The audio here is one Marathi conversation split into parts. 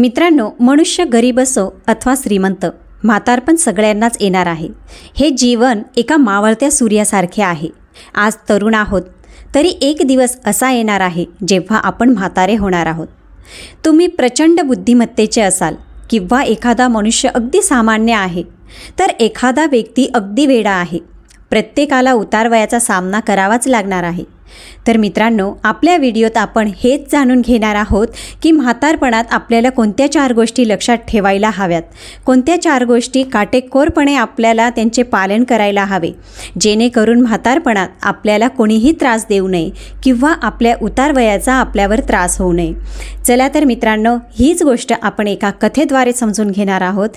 मित्रांनो मनुष्य गरीब असो अथवा श्रीमंत म्हातारपण सगळ्यांनाच येणार आहे. हे जीवन एका मावळत्या सूर्यासारखे आहे. आज तरुण आहोत तरी एक दिवस असा येणार आहे जेव्हा आपण म्हातारे होणार आहोत. तुम्ही प्रचंड बुद्धिमत्तेचे असाल किंवा एखादा मनुष्य अगदी सामान्य आहे तर एखादा व्यक्ती अगदी वेडा आहे. प्रत्येकाला उतारवयाचा सामना करावाच लागणार आहे. तर मित्रांनो आपल्या व्हिडिओत आपण हेच जाणून घेणार आहोत की म्हातारपणात आपल्याला कोणत्या चार गोष्टी लक्षात ठेवायला हव्यात? कोणत्या चार गोष्टी काटेकोरपणे आपल्याला त्यांचे पालन करायला हवे? जेणेकरून म्हातारपणात आपल्याला कोणीही त्रास देऊ नये किंवा आपल्या उतारवयाचा आपल्यावर त्रास होऊ नये. चला तर मित्रांनो हीच गोष्ट आपण एका कथेद्वारे समजून घेणार आहोत.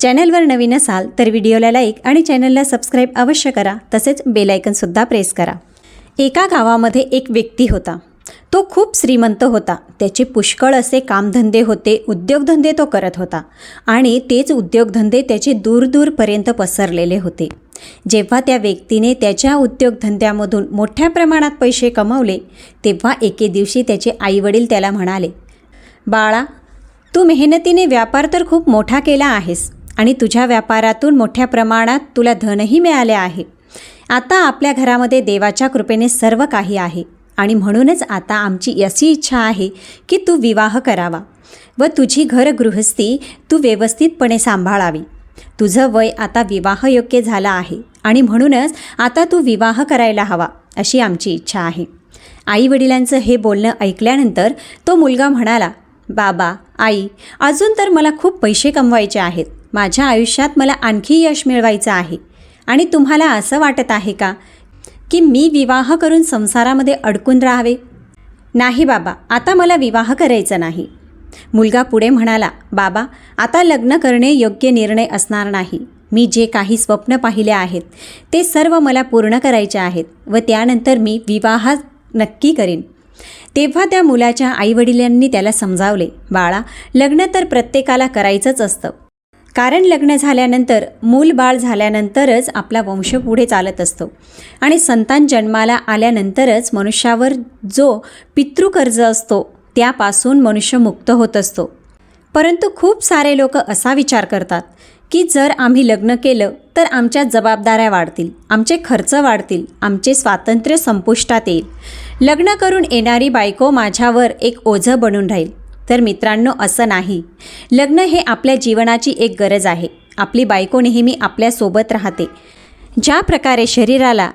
चॅनलवर नवीन असाल तर व्हिडिओला लाईक आणि चॅनलला सबस्क्राईब अवश्य करा. तसेच बेलायकनसुद्धा प्रेस करा. एका गावामध्ये एक व्यक्ती होता. तो खूप श्रीमंत होता. त्याचे पुष्कळ असे कामधंदे होते उद्योगधंदे तो करत होता आणि तेच उद्योगधंदे त्याचे दूरदूरपर्यंत पसरलेले होते. जेव्हा त्या व्यक्तीने त्याच्या उद्योगधंद्यामधून मोठ्या प्रमाणात पैसे कमवले तेव्हा एके दिवशी त्याचे आईवडील त्याला म्हणाले बाळा तू मेहनतीने व्यापार तर खूप मोठा केला आहेस आणि तुझ्या व्यापारातून मोठ्या प्रमाणात तुला धनही मिळाले आहे. आता आपल्या घरामध्ये देवाच्या कृपेने सर्व काही आहे. आणि म्हणूनच आता आमची अशी इच्छा आहे की तू विवाह करावा व तुझी घरगृहस्थी तू व्यवस्थितपणे सांभाळावी. तुझं वय आता विवाहयोग्य झालं आहे आणि म्हणूनच आता तू विवाह करायला हवा अशी आमची इच्छा आहे. आईवडिलांचं हे बोलणं ऐकल्यानंतर तो मुलगा म्हणाला बाबा आई अजून तर मला खूप पैसे कमवायचे आहेत. माझ्या आयुष्यात मला आणखी यश मिळवायचं आहे. आणि तुम्हाला असं वाटत आहे का? की मी विवाह करून संसारामध्ये अडकून राहावे? नाही बाबा आता मला विवाह करायचा नाही. मुलगा पुढे म्हणाला बाबा आता लग्न करणे योग्य निर्णय असणार नाही. मी जे काही स्वप्न पाहिले आहेत ते सर्व मला पूर्ण करायचे आहेत व त्यानंतर मी विवाह नक्की करीन. तेव्हा त्या मुलाच्या आईवडिलांनी त्याला समजावले बाळा लग्न तर प्रत्येकाला करायचंच असतं. कारण लग्न झाल्यानंतर मूल बाळ झाल्यानंतरच आपला वंश पुढे चालत असतो. आणि संतान जन्माला आल्यानंतरच मनुष्यावर जो पितृकर्ज असतो त्यापासून मनुष्य मुक्त होत असतो. परंतु खूप सारे लोक असा विचार करतात की जर आम्ही लग्न केलं तर आमच्या जबाबदाऱ्या वाढतील आमचे खर्च वाढतील आमचे स्वातंत्र्य संपुष्टात येईल. लग्न करून येणारी बायको माझ्यावर एक ओझं बनून राहील. तर मित्रांनो असं नाही. लग्न हे आपल्या जीवनाची एक गरज आहे. आपली बायको नेहमी आपल्यासोबत राहते. ज्या प्रकारे शरीराला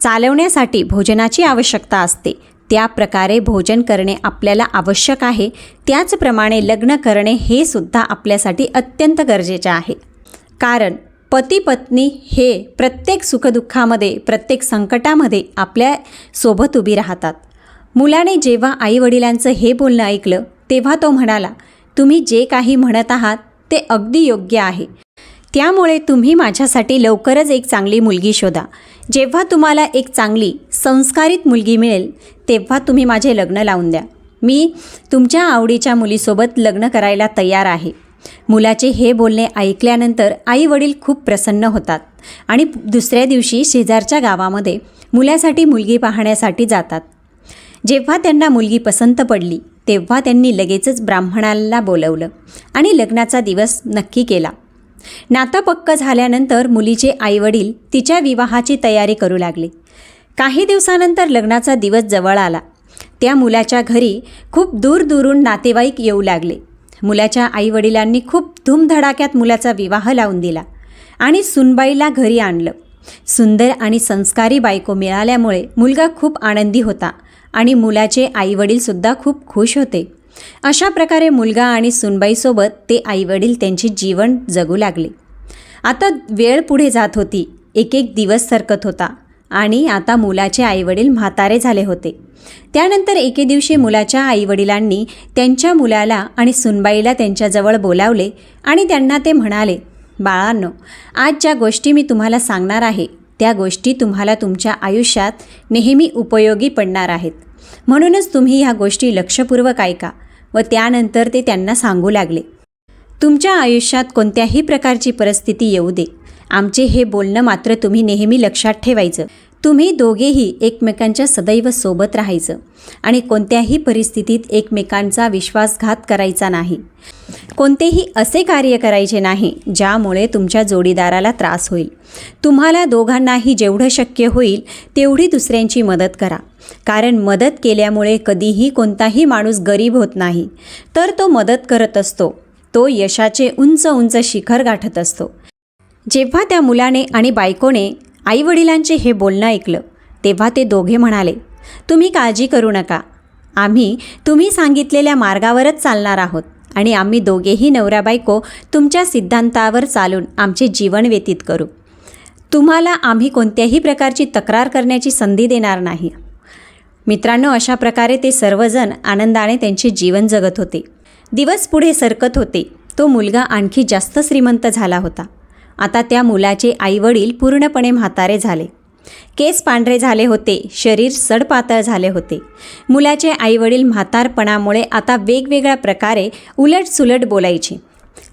चालवण्यासाठी भोजनाची आवश्यकता असते त्या प्रकारे भोजन करणे आपल्याला आवश्यक आहे. त्याचप्रमाणे लग्न करणे हे सुद्धा आपल्यासाठी अत्यंत गरजेचे आहे. कारण पती पत्नी हे प्रत्येक सुखदुःखामध्ये प्रत्येक संकटामध्ये आपल्यासोबत उभी राहतात. मुलाने जेव्हा आईवडिलांचं हे बोलणं ऐकलं तेव्हा तो म्हणाला तुम्ही जे काही म्हणत आहात ते अगदी योग्य आहे. त्यामुळे तुम्ही माझ्यासाठी लवकरच एक चांगली मुलगी शोधा. जेव्हा तुम्हाला एक चांगली संस्कारित मुलगी मिळेल तेव्हा तुम्ही माझे लग्न लावून द्या. मी तुमच्या आवडीच्या मुलीसोबत लग्न करायला तयार आहे. मुलाचे हे बोलणे ऐकल्यानंतर आई वडील खूप प्रसन्न होतात आणि दुसऱ्या दिवशी शेजारच्या गावामध्ये मुलासाठी मुलगी पाहण्यासाठी जातात. जेव्हा त्यांना मुलगी पसंत पडली तेव्हा त्यांनी लगेचच ब्राह्मणाला बोलवलं आणि लग्नाचा दिवस नक्की केला. नातं पक्क झाल्यानंतर मुलीचे आईवडील तिच्या विवाहाची तयारी करू लागले. काही दिवसानंतर लग्नाचा दिवस जवळ आला. त्या मुलाच्या घरी खूप दूरदूरून नातेवाईक येऊ लागले. मुलाच्या आईवडिलांनी खूप धूमधडाक्यात मुलाचा विवाह लावून दिला आणि सुनबाईला घरी आणलं. सुंदर आणि संस्कारी बायको मिळाल्यामुळे मुलगा खूप आनंदी होता आणि मुलाचे आईवडीलसुद्धा खूप खुश होते. अशा प्रकारे मुलगा आणि सुनबाईसोबत ते आईवडील त्यांचे जीवन जगू लागले. आता वेळ पुढे जात होती. एक एक दिवस सरकत होता आणि आता मुलाचे आईवडील म्हातारे झाले होते. त्यानंतर एके दिवशी मुलाच्या आईवडिलांनी त्यांच्या मुलाला आणि सुनबाईला त्यांच्याजवळ बोलावले आणि त्यांना ते म्हणाले बाळांनो आज ज्या गोष्टी मी तुम्हाला सांगणार आहे. त्या गोष्टी तुम्हाला तुमच्या आयुष्यात नेहमी उपयोगी पडणार आहेत. म्हणूनच तुम्ही ह्या गोष्टी लक्षपूर्वक ऐका व त्यानंतर ते त्यांना सांगू लागले. तुमच्या आयुष्यात कोणत्याही प्रकारची परिस्थिती येऊ दे. आमचे हे बोलणं मात्र तुम्ही नेहमी लक्षात ठेवायचं. तुम्ही दोघेही एकमेकांच्या सदैव सोबत राहायचं आणि कोणत्याही परिस्थितीत एकमेकांचा विश्वासघात करायचा नाही. कोणतेही असे कार्य करायचे नाही ज्यामुळे तुमच्या जोडीदाराला त्रास होईल. तुम्हाला दोघांनाही जेवढं शक्य होईल तेवढी दुसऱ्यांची मदत करा. कारण मदत केल्यामुळे कधीही कोणताही माणूस गरीब होत नाही. तर तो मदत करत असतो. तो यशाचे उंच उंच शिखर गाठत असतो. जेव्हा त्या मुलाने आणि बायकोने आईवडिलांचे हे बोलणं ऐकलं तेव्हा ते दोघे म्हणाले तुम्ही काळजी करू नका. आम्ही तुम्ही सांगितलेल्या मार्गावरच चालणार आहोत आणि आम्ही दोघेही नवरा बायको तुमच्या सिद्धांतावर चालून आमचे जीवन व्यतीत करू. तुम्हाला आम्ही कोणत्याही प्रकारची तक्रार करण्याची संधी देणार नाही. मित्रांनो अशा प्रकारे ते सर्वजण आनंदाने त्यांचे जीवन जगत होते. दिवस पुढे सरकत होते. तो मुलगा आणखी जास्त श्रीमंत झाला होता. आता त्या मुलाचे आईवडील पूर्णपणे म्हातारे झाले. केस पांढरे झाले होते शरीर सडपातळ झाले होते. मुलाचे आईवडील म्हातारपणामुळे आता वेगवेगळ्या प्रकारे उलटसुलट बोलायचे.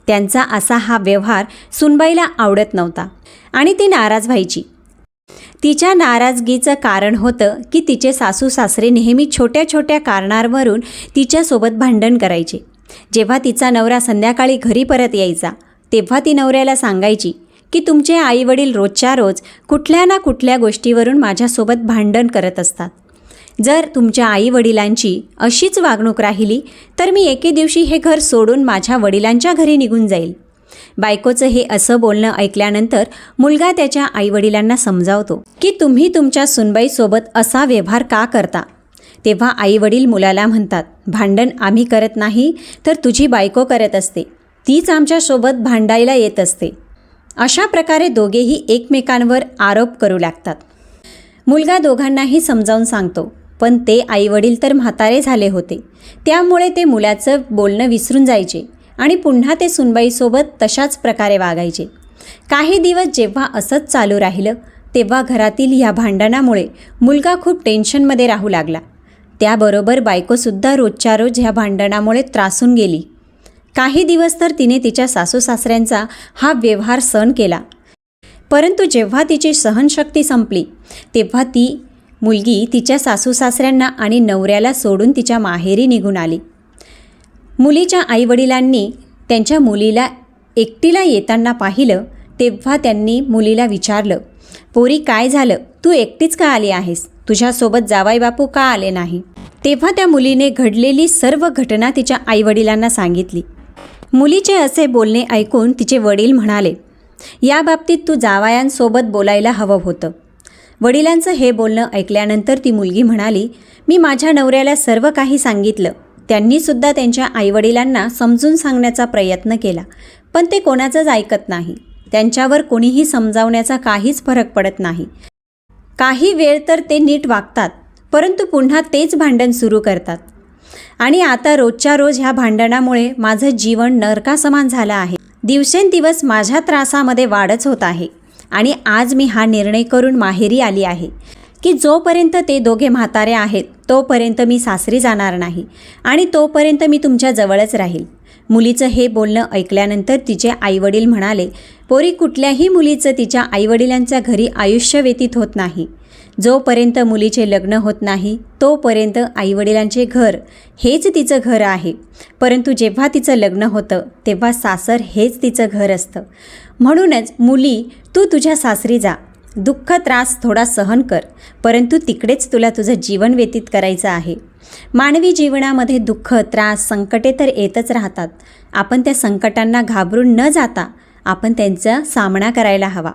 त्यांचा असा हा व्यवहार सुनबाईला आवडत नव्हता आणि ती नाराज व्हायची. तिच्या नाराजगीचं कारण होतं की तिचे सासू सासरे नेहमी छोट्या छोट्या कारणांवरून तिच्यासोबत भांडण करायचे. जेव्हा तिचा नवरा संध्याकाळी घरी परत यायचा तेव्हा ती नवऱ्याला सांगायची की तुमचे आईवडील रोजच्या रोज कुठल्या ना कुठल्या गोष्टीवरून माझ्यासोबत भांडण करत असतात. जर तुमच्या आईवडिलांची अशीच वागणूक राहिली तर मी एके दिवशी हे घर सोडून माझ्या वडिलांच्या घरी निघून जाईल. बायकोचं हे असं बोलणं ऐकल्यानंतर मुलगा त्याच्या आईवडिलांना समजावतो की तुम्ही तुमच्या सुनबाईसोबत असा व्यवहार का करता? तेव्हा आईवडील मुलाला म्हणतात भांडण आम्ही करत नाही तर तुझी बायको करत असते. तीच आमच्यासोबत भांडायला येत असते. अशा प्रकारे दोघेही एकमेकांवर आरोप करू लागतात. मुलगा दोघांनाही समजावून सांगतो पण ते आईवडील तर म्हातारे झाले होते. त्यामुळे ते मुलाचं बोलणं विसरून जायचे आणि पुन्हा ते सुनबाईसोबत तशाच प्रकारे वागायचे. काही दिवस जेव्हा असंच चालू राहिलं तेव्हा घरातील ह्या भांडणामुळे मुलगा खूप टेन्शनमध्ये राहू लागला. त्याबरोबर बायकोसुद्धा रोजच्या रोज ह्या भांडणामुळे त्रासून गेली. काही दिवस तर तिने तिच्या सासू सासऱ्यांचा हा व्यवहार सहन केला. परंतु जेव्हा तिची सहनशक्ती संपली तेव्हा ती मुलगी तिच्या सासू सासऱ्यांना आणि नवऱ्याला सोडून तिच्या माहेरी निघून आली. मुलीच्या आईवडिलांनी त्यांच्या मुलीला एकटीला येताना पाहिलं तेव्हा त्यांनी मुलीला विचारलं पोरी काय झालं? तू एकटीच का आली आहेस? तुझ्यासोबत जावाई बापू का आले नाही? तेव्हा त्या मुलीने घडलेली सर्व घटना तिच्या आईवडिलांना सांगितली. मुलीचे असे बोलणे ऐकून तिचे वडील म्हणाले या बाबतीत तू जावायांसोबत बोलायला हवं होतं. वडिलांचं हे बोलणं ऐकल्यानंतर ती मुलगी म्हणाली मी माझ्या नवऱ्याला सर्व काही सांगितलं. त्यांनीसुद्धा त्यांच्या आईवडिलांना समजून सांगण्याचा प्रयत्न केला पण ते कोणाचंच ऐकत नाही. त्यांच्यावर कोणीही समजावण्याचा काहीच फरक पडत नाही. काही वेळ तर ते नीट वागतात परंतु पुन्हा तेच भांडण सुरू करतात. आणि आता रोजच्या रोज ह्या भांडणामुळे माझं जीवन नरकासमान झालं आहे. दिवसेंदिवस माझ्या त्रासामध्ये वाढच होत आहे. आणि आज मी हा निर्णय करून माहेरी आली आहे. की जोपर्यंत ते दोघे म्हातारे आहेत तोपर्यंत मी सासरी जाणार नाही. आणि तोपर्यंत मी तुमच्या जवळच राहील. मुलीचं हे बोलणं ऐकल्यानंतर तिचे आईवडील म्हणाले पोरी कुठल्याही मुलीचं तिच्या आईवडिलांच्या घरी आयुष्य व्यतीत होत नाही. जोपर्यंत मुलीचे लग्न होत नाही तोपर्यंत आईवडिलांचे घर हेच तिचं घर आहे. परंतु जेव्हा तिचं लग्न होतं तेव्हा सासर हेच तिचं घर असतं. म्हणूनच मुली तू तुझ्या सासरी जा. दुःख त्रास थोडा सहन कर. परंतु तिकडेच तुला तुझं जीवन व्यतीत करायचं आहे. मानवी जीवनामध्ये दुःख त्रास संकटे तर येतच राहतात. आपण त्या संकटांना घाबरून न जाता आपण त्यांचा सामना करायला हवा.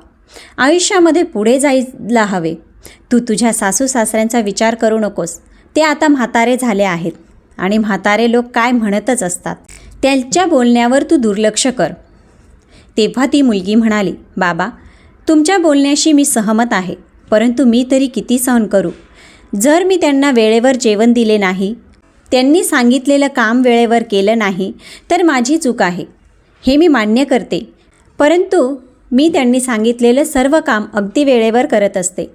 आयुष्यामध्ये पुढे जायला हवे. तू तुझ्या सासू सासऱ्यांचा विचार करू नकोस. ते आता म्हातारे झाले आहेत. आणि म्हातारे लोक काय म्हणतच असतात? त्यांच्या बोलण्यावर तू दुर्लक्ष कर. तेव्हा ती मुलगी म्हणाली बाबा तुमच्या बोलण्याशी मी सहमत आहे परंतु मी तरी किती सहन करू? जर मी त्यांना वेळेवर जेवण दिले नाही त्यांनी सांगितलेलं काम वेळेवर केलं नाही तर माझी चूक आहे. हे मी मान्य करते. परंतु मी त्यांनी सांगितलेलं सर्व काम अगदी वेळेवर करत असते.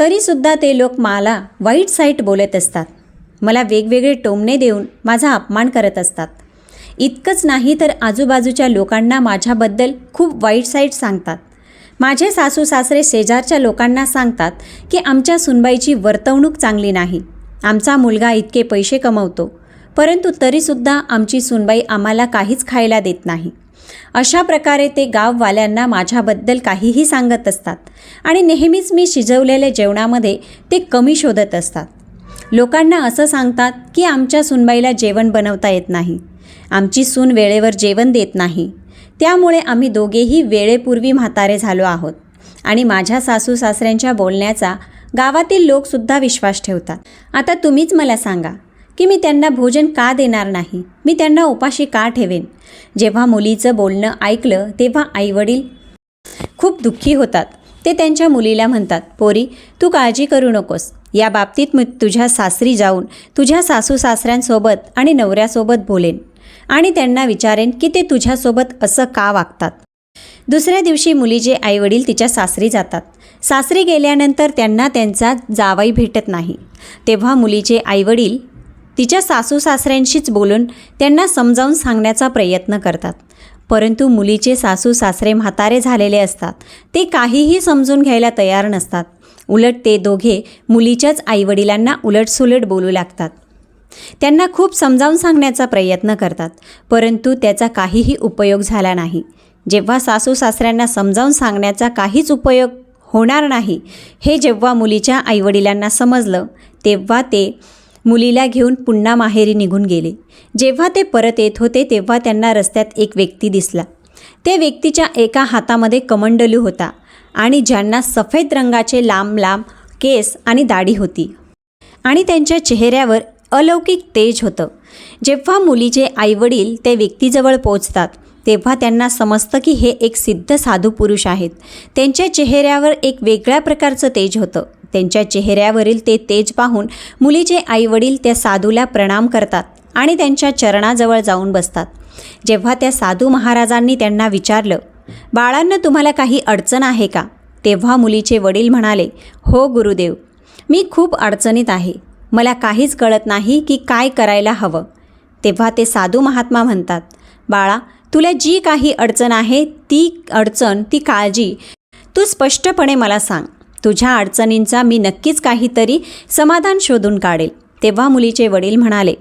तरीसुद्धा ते लोक मला वाईट साईट बोलत असतात. मला वेगवेगळे टोमणे देऊन माझा अपमान करत असतात. इतकंच नाही तर आजूबाजूच्या लोकांना माझ्याबद्दल खूप वाईट साईट सांगतात. माझे सासू सासरे शेजारच्या लोकांना सांगतात की आमच्या सुनबाईची वर्तवणूक चांगली नाही. आमचा मुलगा इतके पैसे कमवतो. परंतु तरीसुद्धा आमची सुनबाई आम्हाला काहीच खायला देत नाही. अशा प्रकारे ते गाववाल्यांना माझ्याबद्दल काहीही सांगत असतात. आणि नेहमीच मी शिजवलेल्या जेवणामध्ये ते कमी शोधत असतात. लोकांना असं सांगतात की आमच्या सुनबाईला जेवण बनवता येत नाही. आमची सून वेळेवर जेवण देत नाही. त्यामुळे आम्ही दोघेही वेळेपूर्वी म्हातारे झालो आहोत. आणि माझ्या सासू सासऱ्यांच्या बोलण्याचा गावातील लोकसुद्धा विश्वास ठेवतात. आता तुम्हीच मला सांगा की मी त्यांना भोजन का देणार नाही? मी त्यांना उपाशी का ठेवेन? जेव्हा मुलीचं बोलणं ऐकलं तेव्हा आईवडील खूप दुःखी होतात. ते त्यांच्या मुलीला म्हणतात पोरी तू काळजी करू नकोस. या बाबतीत मी तुझ्या सासरी जाऊन तुझ्या सासू सासऱ्यांसोबत आणि नवऱ्यासोबत बोलेन आणि त्यांना विचारेन की ते तुझ्यासोबत असं का वागतात. दुसऱ्या दिवशी मुलीचे आईवडील तिच्या सासरी जातात. सासरी गेल्यानंतर त्यांना त्यांचा जावाई भेटत नाही. तेव्हा मुलीचे आईवडील तिच्या सासू सासऱ्यांशीच बोलून त्यांना समजावून सांगण्याचा प्रयत्न करतात. परंतु मुलीचे सासू सासरे म्हातारे झालेले असतात. ते काहीही समजून घ्यायला तयार नसतात. उलट ते दोघे मुलीच्याच आईवडिलांना उलटसुलट बोलू लागतात. त्यांना खूप समजावून सांगण्याचा प्रयत्न करतात. परंतु त्याचा काहीही उपयोग झाला नाही. जेव्हा सासू सासऱ्यांना समजावून सांगण्याचा काहीच उपयोग होणार नाही हे जेव्हा मुलीच्या आईवडिलांना समजलं तेव्हा ते मुलीला घेऊन पुन्हा माहेरी निघून गेले. जेव्हा ते परत येत होते तेव्हा त्यांना रस्त्यात एक व्यक्ती दिसला. त्या व्यक्तीच्या एका हातामध्ये कमंडलू होता आणि ज्यांना सफेद रंगाचे लांब लांब केस आणि दाढी होती. आणि त्यांच्या चेहऱ्यावर अलौकिक तेज होतं. जेव्हा मुलीचे आईवडील त्या व्यक्तीजवळ पोचतात तेव्हा त्यांना समजतं की हे एक सिद्ध साधू पुरुष आहेत. त्यांच्या चेहऱ्यावर एक वेगळ्या प्रकारचं तेज होतं. त्यांच्या चेहऱ्यावरील ते तेज पाहून मुलीचे आईवडील त्या साधूला प्रणाम करतात आणि त्यांच्या चरणाजवळ जाऊन बसतात. जेव्हा त्या साधू महाराजांनी त्यांना विचारलं बाळांना तुम्हाला काही अडचण आहे का? तेव्हा मुलीचे वडील म्हणाले हो गुरुदेव मी खूप अडचणीत आहे. मला काहीच कळत नाही की काय करायला हवं. तेव्हा ते साधू महात्मा म्हणतात बाळा तुला जी काही अडचण आहे ती अडचण ती काळजी. तू स्पष्टपणे मला सांग तुझ्या अडचणींचा मी नक्कीच काहीतरी समाधान शोधून काढेल तेव्हा मुलीचे वडील म्हणाले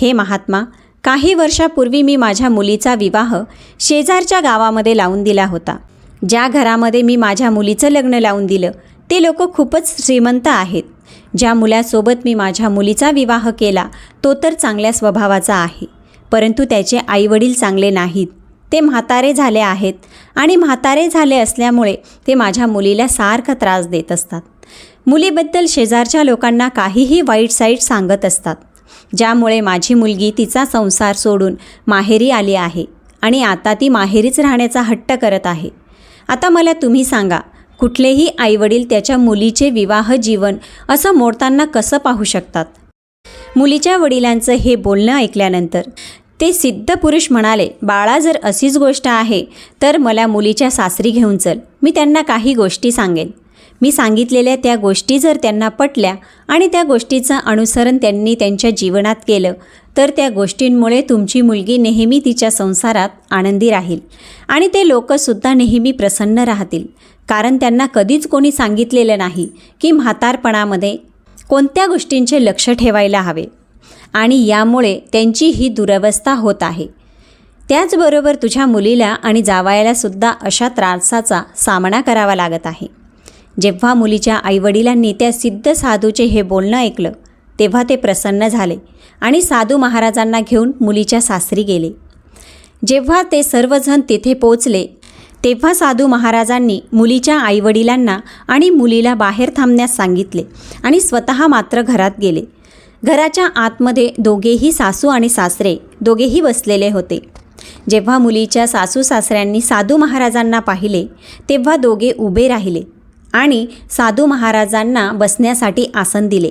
हे महात्मा काही वर्षापूर्वी मी माझ्या मुलीचा विवाह शेजारच्या गावामध्ये लावून दिला होता. ज्या घरामध्ये मी माझ्या मुलीचं लग्न लावून दिलं ते लोक खूपच श्रीमंत आहेत. ज्या मुलासोबत मी माझ्या मुलीचा विवाह केला तो तर चांगल्या स्वभावाचा आहे परंतु त्याचे आईवडील चांगले नाहीत. ते म्हातारे झाले आहेत आणि म्हातारे झाले असल्यामुळे ते माझ्या मुलीला सारखा त्रास देत असतात. मुलीबद्दल शेजारच्या लोकांना काहीही वाईट साईट सांगत असतात. ज्यामुळे माझी मुलगी तिचा संसार सोडून माहेरी आली आहे आणि आता ती माहेरीच राहण्याचा हट्ट करत आहे. आता मला तुम्ही सांगा कुठलेही आईवडील त्याच्या मुलीचे विवाह जीवन असं मोडताना कसं पाहू शकतात? मुलीच्या वडिलांचं हे बोलणं ऐकल्यानंतर ते सिद्ध पुरुष म्हणाले बाळा जर अशीच गोष्ट आहे तर मला मुलीच्या सासरी घेऊन चल. मी त्यांना काही गोष्टी सांगेन. मी सांगितलेल्या त्या गोष्टी जर त्यांना पटल्या आणि त्या गोष्टीचं अनुसरण त्यांनी त्यांच्या जीवनात केलं तर त्या गोष्टींमुळे तुमची मुलगी नेहमी तिच्या संसारात आनंदी राहील आणि ते लोकसुद्धा नेहमी प्रसन्न राहतील. कारण त्यांना कधीच कोणी सांगितलेलं नाही की म्हातारपणामध्ये कोणत्या गोष्टींचे लक्ष ठेवायला हवे. आणि यामुळे त्यांची ही दुरवस्था होत आहे. त्याचबरोबर तुझ्या मुलीला आणि जावायलासुद्धा अशा त्रासाचा सामना करावा लागत आहे. जेव्हा मुलीच्या आईवडिलांनी त्या सिद्ध साधूचे हे बोलणं ऐकलं तेव्हा ते प्रसन्न झाले आणि साधू महाराजांना घेऊन मुलीच्या सासरी गेले. जेव्हा ते सर्वजण तिथे पोचले तेव्हा साधू महाराजांनी मुलीच्या आईवडिलांना आणि मुलीला बाहेर थांबण्यास सांगितले आणि स्वतः मात्र घरात गेले. घराच्या आतमध्ये दोघेही सासू आणि सासरे दोघेही बसलेले होते. जेव्हा मुलीच्या सासू सासऱ्यांनी साधू महाराजांना पाहिले तेव्हा दोघे उभे राहिले आणि साधू महाराजांना बसण्यासाठी आसन दिले.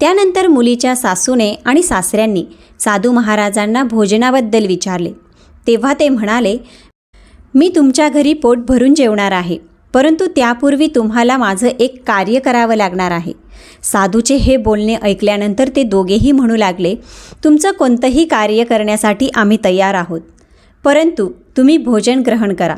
त्यानंतर मुलीच्या सासूने आणि सासऱ्यांनी साधू महाराजांना भोजनाबद्दल विचारले. तेव्हा ते म्हणाले मी तुमच्या घरी पोट भरून जेवणार आहे परंतु त्यापूर्वी तुम्हाला माझं एक कार्य करावं लागणार आहे. साधूचे हे बोलणे ऐकल्यानंतर ते दोघेही म्हणू लागले तुमचं कोणतंही कार्य करण्यासाठी आम्ही तयार आहोत. परंतु तुम्ही भोजन ग्रहण करा.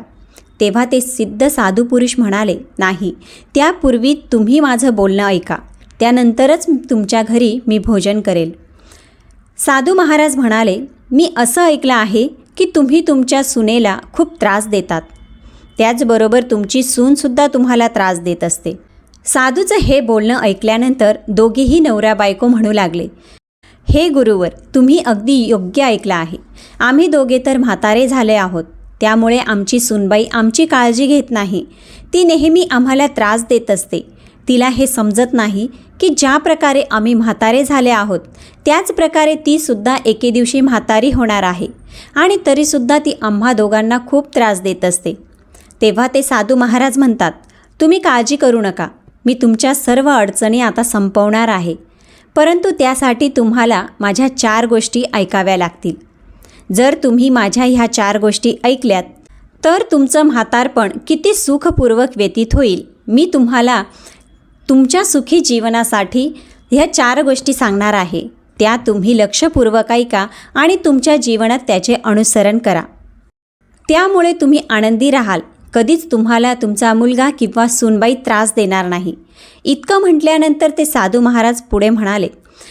तेव्हा ते सिद्ध साधू पुरुष म्हणाले नाही त्यापूर्वी तुम्ही माझं बोलणं ऐका. त्यानंतरच तुमच्या घरी मी भोजन करेल. साधू महाराज म्हणाले मी असं ऐकलं आहे की तुम्ही तुमच्या सुनेला खूप त्रास देतात. त्याचबरोबर तुमची सूनसुद्धा तुम्हाला त्रास देत असते. साधूचं हे बोलणं ऐकल्यानंतर दोघेही नवरा बायको म्हणू लागले हे गुरुवर तुम्ही अगदी योग्य ऐकलं आहे. आम्ही दोघे तर म्हातारे झाले आहोत. त्यामुळे आमची सुनबाई आमची काळजी घेत नाही. ती नेहमी आम्हाला त्रास देत असते. तिला हे समजत नाही की ज्या प्रकारे आम्ही म्हातारे झाले आहोत त्याच प्रकारे ती सुद्धा एके दिवशी म्हातारी होणार आहे. आणि तरीसुद्धा ती आम्हा दोघांना खूप त्रास देत असते. तेव्हा ते साधू महाराज म्हणतात तुम्ही काळजी करू नका. मी तुमच्या सर्व अडचणी आता संपवणार आहे. परंतु त्यासाठी तुम्हाला माझ्या चार गोष्टी ऐकाव्या लागतील. जर तुम्ही माझ्या ह्या चार गोष्टी ऐकल्यात तर तुमचं म्हातारपण किती सुखपूर्वक व्यतीत होईल. मी तुम्हाला तुमच्या सुखी जीवनासाठी ह्या चार गोष्टी सांगणार आहे. त्या तुम्ही लक्षपूर्वक ऐका आणि तुमच्या जीवनात त्याचे अनुसरण करा. त्यामुळे तुम्ही आनंदी राहाल. कधीच तुम्हाला तुमचा मुलगा किंवा सूनबाई त्रास देणार नाही. इतकं म्हटल्यानंतर ते साधू महाराज पुढे म्हणाले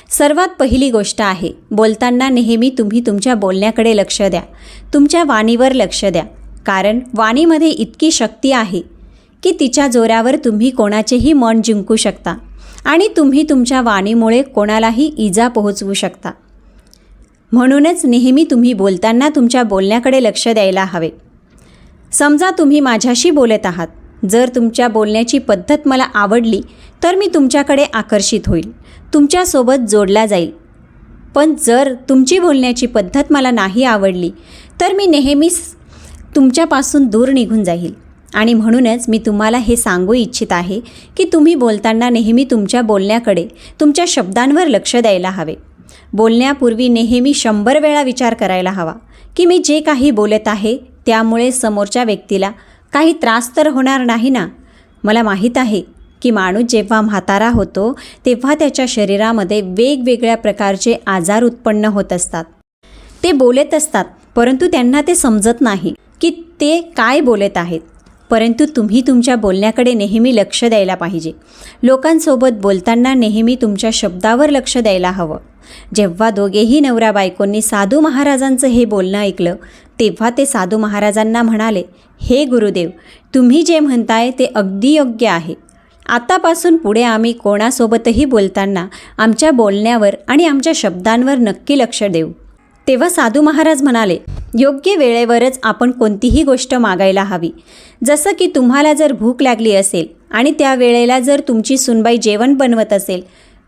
सर्वात पहिली गोष्ट आहे बोलताना नेहमी तुम्ही तुमच्या बोलण्याकडे लक्ष द्या. तुमच्या वाणीवर लक्ष द्या. कारण वाणीमध्ये इतकी शक्ती आहे की तिच्या जोरावर तुम्ही कोणाचेही मन जिंकू शकता आणि तुम्ही तुमच्या वाणीमुळे कोणालाही इजा पोहोचवू शकता. म्हणूनच नेहमी तुम्ही बोलताना तुमच्या बोलण्याकडे लक्ष द्यायला हवे. समजा तुम्ही माझ्याशी बोलत आहात. जर तुमच्या बोलण्याची पद्धत मला आवडली तर मी तुमच्याकडे आकर्षित होईल. तुमच्यासोबत जोडला जाईल. पण जर तुमची बोलण्याची पद्धत मला नाही आवडली तर मी नेहमीच तुमच्यापासून दूर निघून जाईल. आणि म्हणूनच मी तुम्हाला हे सांगू इच्छित आहे की तुम्ही बोलताना नेहमी तुमच्या बोलण्याकडे तुमच्या शब्दांवर लक्ष द्यायला हवे. बोलण्यापूर्वी नेहमी शंभर वेळा विचार करायला हवा की मी जे काही बोलत आहे त्यामुळे समोरच्या व्यक्तीला काही त्रास तर होणार नाही ना? मला माहीत आहे की माणूस जेव्हा म्हातारा होतो तेव्हा त्याच्या शरीरामध्ये वेगवेगळ्या प्रकारचे आजार उत्पन्न होत असतात. ते बोलत असतात परंतु त्यांना ते समजत नाही की ते काय बोलत आहेत. परंतु तुम्ही तुमच्या बोलण्याकडे नेहमी लक्ष द्यायला पाहिजे. लोकांसोबत बोलताना नेहमी तुमच्या शब्दावर लक्ष द्यायला हवं. जेव्हा दोघेही नवरा बायकोंनी साधू महाराजांचं हे बोलणं ऐकलं तेव्हा ते साधू महाराजांना म्हणाले हे गुरुदेव तुम्ही जे म्हणताय ते अगदी योग्य आहे. आतापासून पुढे आम्ही कोणासोबतही बोलताना आमच्या बोलण्यावर आणि आमच्या शब्दांवर नक्की लक्ष देऊ. तेव्हा साधू महाराज म्हणाले योग्य वेळेवरच आपण कोणतीही गोष्ट मागायला हवी. जसं की तुम्हाला जर भूक लागली असेल आणि त्या वेळेला जर तुमची सुनबाई जेवण बनवत असेल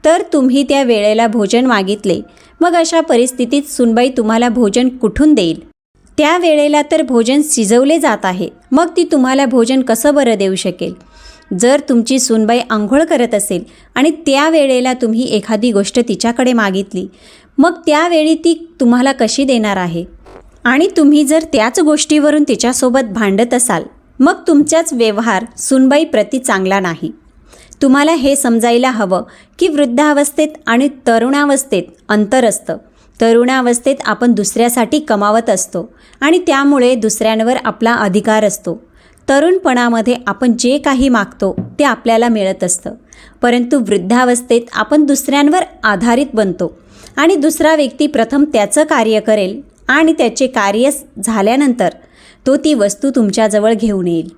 तर तुम्ही त्या वेळेला भोजन मागितले. मग अशा परिस्थितीत सुनबाई तुम्हाला भोजन कुठून देईल? त्या वेळेला तर भोजन शिजवले जात आहे. मग ती तुम्हाला भोजन कसं बरं देऊ शकेल? जर तुमची सुनबाई आंघोळ करत असेल आणि त्या वेळेला तुम्ही एखादी गोष्ट तिच्याकडे मागितली मग त्यावेळी ती तुम्हाला कशी देणार आहे? आणि तुम्ही जर त्याच गोष्टीवरून तिच्यासोबत भांडत असाल मग तुमचाच व्यवहार सुनबाईप्रती चांगला नाही. तुम्हाला हे समजायला हवं की वृद्धावस्थेत आणि तरुणावस्थेत अंतर असतं. तरुणावस्थेत आपण दुसऱ्यासाठी कमावत असतो आणि त्यामुळे दुसऱ्यांवर आपला अधिकार असतो. तरुणपणामध्ये आपण जे काही मागतो ते आपल्याला मिळत असतं. परंतु वृद्धावस्थेत आपण दुसऱ्यांवर आधारित बनतो आणि दुसरा व्यक्ती प्रथम त्याचं कार्य करेल आणि त्याचे कार्य झाल्यानंतर तो ती वस्तू तुमच्याजवळ घेऊन येईल.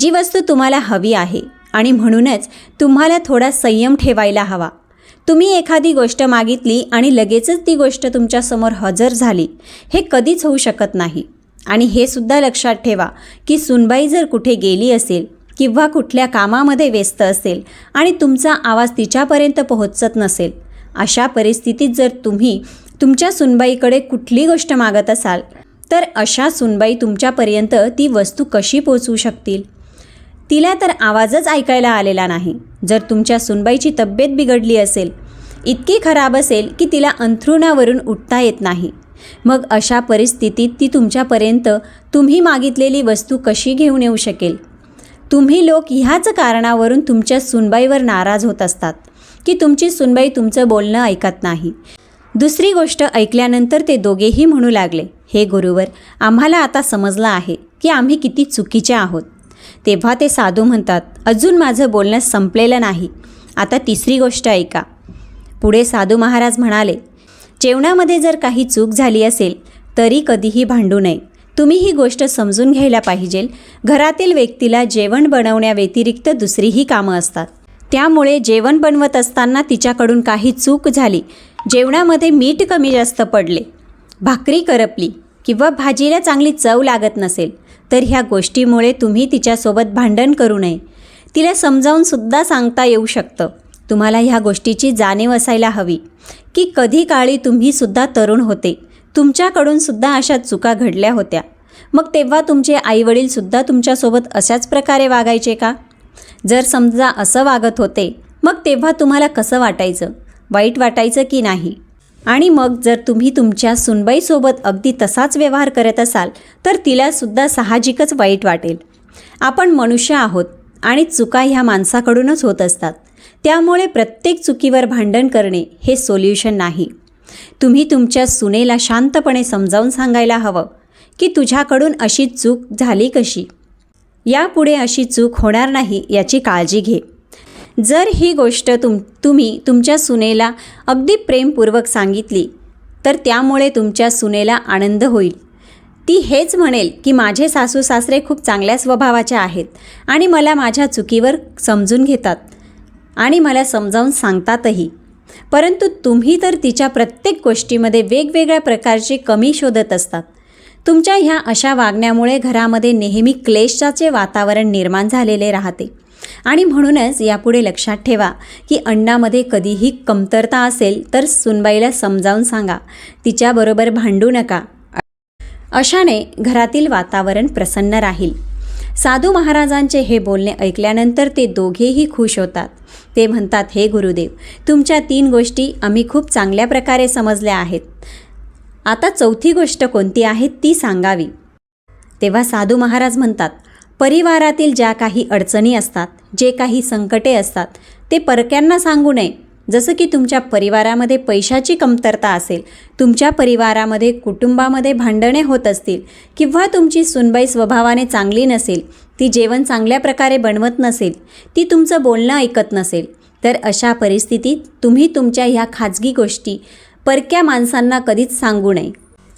जी वस्तू तुम्हाला हवी आहे आणि म्हणूनच तुम्हाला थोडा संयम ठेवायला हवा. तुम्ही एखादी गोष्ट मागितली आणि लगेचच ती गोष्ट तुमच्यासमोर हजर झाली हे कधीच होऊ शकत नाही. आणि हे सुद्धा लक्षात ठेवा की सुनबाई जर कुठे गेली असेल किंवा कुठल्या कामामध्ये व्यस्त असेल आणि तुमचा आवाज तिच्यापर्यंत पोहोचत नसेल अशा परिस्थितीत जर तुम्ही तुमच्या सुनबाईकडे कुठली गोष्ट मागत असाल तर अशा सुनबाई तुमच्यापर्यंत ती वस्तू कशी पोचवू शकतील? तिला तर आवाजच ऐकायला आलेला नाही. जर तुमच्या सुनबाईची तब्येत बिघडली असेल इतकी खराब असेल की तिला अंथरुणावरून उठता येत नाही. मग अशा परिस्थितीत ती तुमच्यापर्यंत तुम्ही मागितलेली वस्तू कशी घेऊन येऊ शकेल? तुम्ही लोक ह्याच कारणावरून तुमच्या सुनबाईवर नाराज होत असतात की तुमची सुनबाई तुमचं बोलणं ऐकत नाही. दुसरी गोष्ट ऐकल्यानंतर ते दोघेही म्हणू लागले हे गुरुवर आम्हाला आता समजलं आहे की आम्ही किती चुकीचे आहोत. तेव्हा ते साधू म्हणतात अजून माझं बोलणं संपलेलं नाही. आता तिसरी गोष्ट ऐका. पुढे साधू महाराज म्हणाले जेवणामध्ये जर काही चूक झाली असेल तरी कधीही भांडू नये. तुम्ही ही गोष्ट समजून घ्यायला पाहिजे. घरातील व्यक्तीला जेवण बनवण्याव्यतिरिक्त दुसरीही कामं असतात. त्यामुळे जेवण बनवत असताना तिच्याकडून काही चूक झाली. जेवणामध्ये मीठ कमी जास्त पडले. भाकरी करपली किंवा भाजीला चांगली चव लागत नसेल. तर ह्या गोष्टीमुळे तुम्ही तिच्यासोबत भांडण करू नये. तिला समजावूनसुद्धा सांगता येऊ शकतं. तुम्हाला ह्या गोष्टीची जाणीव असायला हवी. की कधी काळी तुम्हीसुद्धा तरुण होते. तुमच्याकडूनसुद्धा अशा चुका घडल्या होत्या. मग तेव्हा तुमचे आईवडीलसुद्धा तुमच्यासोबत अशाच प्रकारे वागायचे का? जर समजा असं वागत होते मग तेव्हा तुम्हाला कसं वाटायचं? वाईट वाटायचं की नाही? आणि मग जर तुम्ही तुमच्या सुनबाईसोबत अगदी तसाच व्यवहार करत असाल तर तिलासुद्धा साहजिकच वाईट वाटेल. आपण मनुष्य आहोत आणि चुका ह्या माणसाकडूनच होत असतात. त्यामुळे प्रत्येक चुकीवर भांडण करणे हे सोल्युशन नाही. तुम्ही तुमच्या सुनेला शांतपणे समजावून सांगायला हवं की तुझ्याकडून अशी चूक झाली कशी? यापुढे अशी चूक होणार नाही याची काळजी घे. जर ही गोष्ट तुम तुम्ही तुमच्या सुनेला अगदी प्रेमपूर्वक सांगितली तर त्यामुळे तुमच्या सुनेला आनंद होईल. ती हेच म्हणेल की माझे सासू सासरे खूप चांगल्या स्वभावाचे आहेत आणि मला माझ्या चुकीवर समजून घेतात आणि मला समजावून सांगतातही. परंतु तुम्ही तर तिच्या प्रत्येक गोष्टीमध्ये वेगवेगळ्या प्रकारची कमी शोधत असतात. तुमच्या ह्या अशा वागण्यामुळे घरामध्ये नेहमी क्लेशाचे वातावरण निर्माण झालेले राहते. आणि म्हणूनच यापुढे लक्षात ठेवा की अंडामध्ये कधीही कमतरता असेल तर सुनबाईला समजावून सांगा. तिच्याबरोबर भांडू नका. अशाने घरातील वातावरण प्रसन्न राहील. साधू महाराजांचे हे बोलणे ऐकल्यानंतर ते दोघेही खुश होतात. ते म्हणतात हे गुरुदेव तुमच्या तीन गोष्टी आम्ही खूप चांगल्या प्रकारे समजल्या आहेत. आता चौथी गोष्ट कोणती आहे ती सांगावी. तेव्हा साधू महाराज म्हणतात परिवारातील ज्या काही अडचणी असतात जे काही संकटे असतात ते परक्यांना सांगू नये. जसं की तुमच्या परिवारामध्ये पैशाची कमतरता असेल तुमच्या परिवारामध्ये कुटुंबामध्ये भांडणे होत असतील किंवा तुमची सुनबाई स्वभावाने चांगली नसेल ती जेवण चांगल्या प्रकारे बनवत नसेल ती तुमचं बोलणं ऐकत नसेल तर अशा परिस्थितीत तुम्ही तुमच्या ह्या खाजगी गोष्टी परक्या माणसांना कधीच सांगू नये.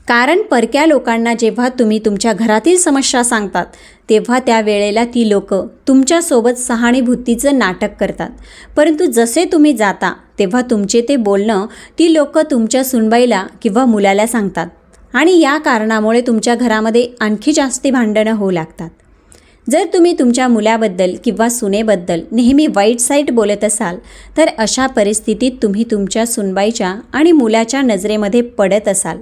कारण परक्या लोकांना जेव्हा तुम्ही तुमच्या घरातील समस्या सांगतात तेव्हा त्यावेळेला ती लोक तुमच्यासोबत सहानुभूतीचं नाटक करतात. परंतु जसे तुम्ही जाता तेव्हा तुमचे ते बोलणं ती लोक तुमच्या सुनबाईला किंवा मुलाला सांगतात. आणि या कारणामुळे तुमच्या घरामध्ये आणखी जास्ती भांडणं होऊ लागतात. जर तुम्ही तुमच्या मुलाबद्दल किंवा सुनेबद्दल नेहमी वाईट साईट बोलत असाल तर अशा परिस्थितीत तुम्ही तुमच्या सुनबाईच्या आणि मुलाच्या नजरेमध्ये पडत असाल.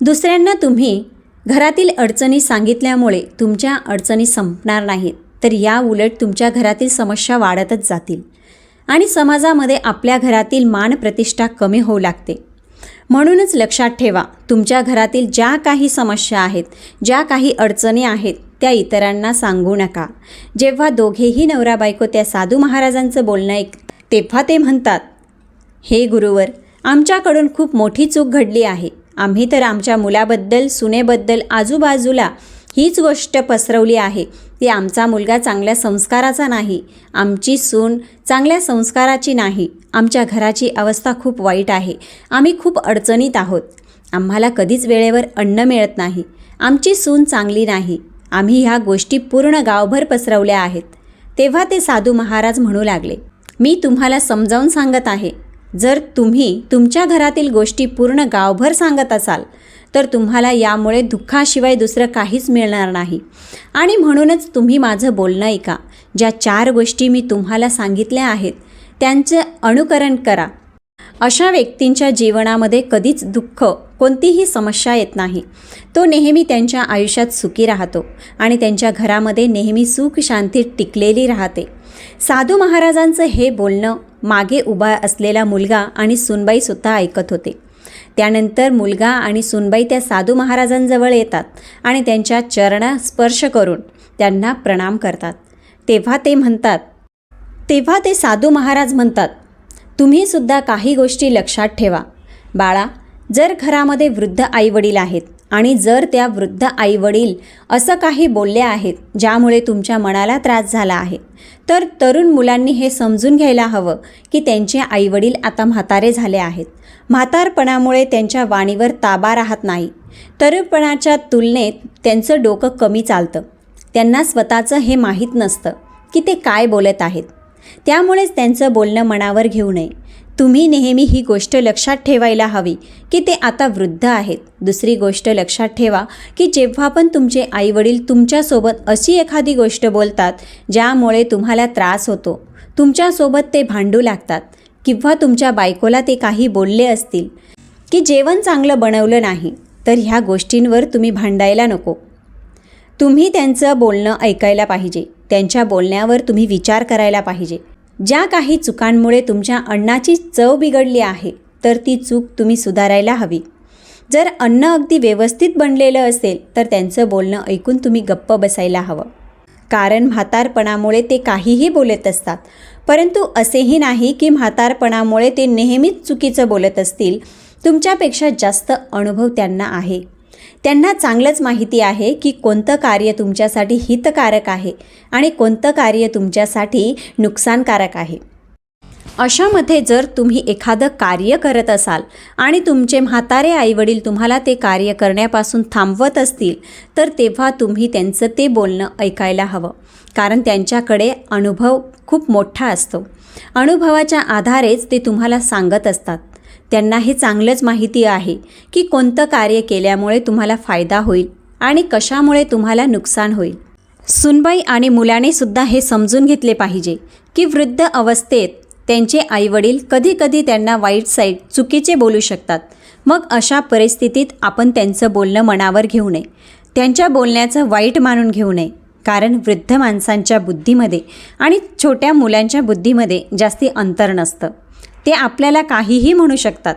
दुसऱ्यांना तुम्ही घरातील अडचणी सांगितल्यामुळे तुमच्या अडचणी संपणार नाहीत. तर या उलट तुमच्या घरातील समस्या वाढतच जातील. आणि समाजामध्ये आपल्या घरातील मान प्रतिष्ठा कमी होऊ लागते. म्हणूनच लक्षात ठेवा तुमच्या घरातील ज्या काही समस्या आहेत ज्या काही अडचणी आहेत त्या इतरांना सांगू नका. जेव्हा दोघेही नवरा बायको त्या साधू महाराजांचं बोलणं ऐक तेव्हा ते म्हणतात हे गुरुवर आमच्याकडून खूप मोठी चूक घडली आहे. आम्ही तर आमच्या मुलाबद्दल सुनेबद्दल आजूबाजूला हीच गोष्ट पसरवली आहे. ती आमचा मुलगा चांगल्या संस्काराचा नाही. आमची सून चांगल्या संस्काराची नाही. आमच्या घराची अवस्था खूप वाईट आहे. आम्ही खूप अडचणीत आहोत. आम्हाला कधीच वेळेवर अन्न मिळत नाही. आमची सून चांगली नाही. आम्ही ह्या गोष्टी पूर्ण गावभर पसरवल्या आहेत. तेव्हा ते साधू महाराज म्हणू लागले मी तुम्हाला समजावून सांगत आहे. जर तुम्ही तुमच्या घरातील गोष्टी पूर्ण गावभर सांगत असाल तर तुम्हाला यामुळे दुःखाशिवाय दुसरं काहीच मिळणार नाही. आणि म्हणूनच तुम्ही माझं बोलणं ऐका. ज्या चार गोष्टी मी तुम्हाला सांगितल्या आहेत त्यांचं अनुकरण करा. अशा व्यक्तींच्या जीवनामध्ये कधीच दुःख कोणतीही समस्या येत नाही. तो नेहमी त्यांच्या आयुष्यात सुखी राहतो आणि त्यांच्या घरामध्ये नेहमी सुख शांती टिकलेली राहते. साधू महाराजांचं हे बोलणं मागे उभा असलेला मुलगा आणि सुनबाईसुद्धा ऐकत होते. त्यानंतर मुलगा आणि सुनबाई त्या साधू महाराजांजवळ येतात आणि त्यांच्या चरणा स्पर्श करून त्यांना प्रणाम करतात. तेव्हा ते म्हणतात तेव्हा ते साधू महाराज म्हणतात तुम्हीसुद्धा काही गोष्टी लक्षात ठेवा. बाळा जर घरामध्ये वृद्ध आईवडील आहेत आणि जर त्या वृद्ध आईवडील असं काही बोलले आहेत ज्यामुळे तुमच्या मनाला त्रास झाला आहे तर तरुण मुलांनी हे समजून घ्यायला हवं की त्यांचे आईवडील आता म्हातारे झाले आहेत. म्हातारपणामुळे त्यांच्या वाणीवर ताबा राहत नाही. तरुणपणाच्या तुलनेत त्यांचं डोकं कमी चालतं. त्यांना स्वतःचं हे माहीत नसतं की ते काय बोलत आहेत. त्यामुळेच त्यांचं बोलणं मनावर घेऊ नये. तुम्ही नेहमी ही गोष्ट लक्षात ठेवायला हवी की ते आता वृद्ध आहेत. दुसरी गोष्ट लक्षात ठेवा की जेव्हा पण तुमचे आईवडील तुमच्यासोबत अशी एखादी गोष्ट बोलतात ज्यामुळे तुम्हाला त्रास होतो. तुमच्यासोबत ते भांडू लागतात किंवा तुमच्या बायकोला ते काही बोलले असतील की जेवण चांगलं बनवलं नाही तर ह्या गोष्टींवर तुम्ही भांडायला नको. तुम्ही त्यांचं बोलणं ऐकायला पाहिजे. त्यांच्या बोलण्यावर तुम्ही विचार करायला पाहिजे. ज्या काही चुकांमुळे तुमच्या अन्नाची चव बिघडली आहे तर ती चूक तुम्ही सुधारायला हवी. जर अन्न अगदी व्यवस्थित बनलेलं असेल तर त्यांचं बोलणं ऐकून तुम्ही गप्प बसायला हवं. कारण म्हातारपणामुळे ते काहीही बोलत असतात. परंतु असेही नाही की म्हातारपणामुळे ते नेहमीच चुकीचं बोलत असतील. तुमच्यापेक्षा जास्त अनुभव त्यांना आहे. त्यांना चांगलंच माहिती आहे की कोणतं कार्य तुमच्यासाठी हितकारक आहे आणि कोणतं कार्य तुमच्यासाठी नुकसानकारक आहे. अशामध्ये जर तुम्ही एखादं कार्य करत असाल आणि तुमचे म्हातारे आईवडील तुम्हाला ते कार्य करण्यापासून थांबवत असतील तर तेव्हा तुम्ही त्यांचं ते बोलणं ऐकायला हवं. कारण त्यांच्याकडे अनुभव खूप मोठा असतो. अनुभवाच्या आधारेच ते तुम्हाला सांगत असतात. त्यांना हे चांगलंच माहिती आहे की कोणतं कार्य केल्यामुळे तुम्हाला फायदा होईल आणि कशामुळे तुम्हाला नुकसान होईल. सुनबाई आणि मुलाने सुद्धा हे समजून घेतले पाहिजे की वृद्ध अवस्थेत त्यांचे आईवडील कधीकधी त्यांना वाईट साईड चुकीचे बोलू शकतात. मग अशा परिस्थितीत आपण त्यांचं बोलणं मनावर घेऊ नये. त्यांच्या बोलण्याचं वाईट मानून घेऊ नये. कारण वृद्ध माणसांच्या बुद्धीमध्ये आणि छोट्या मुलांच्या बुद्धीमध्ये जास्ती अंतर नसतं. ते आपल्याला काहीही म्हणू शकतात.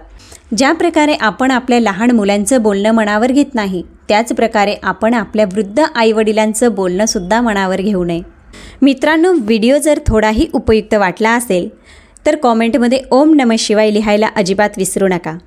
ज्या प्रकारे आपण आपल्या लहान मुलांचं बोलणं मनावर घेत नाही त्याच प्रकारे आपण आपल्या वृद्ध आईवडिलांचं बोलणंसुद्धा मनावर घेऊ नये. मित्रांनो व्हिडिओ जर थोडाही उपयुक्त वाटला असेल तर कॉमेंटमध्ये ओम नम शिवाय लिहायला अजिबात विसरू नका.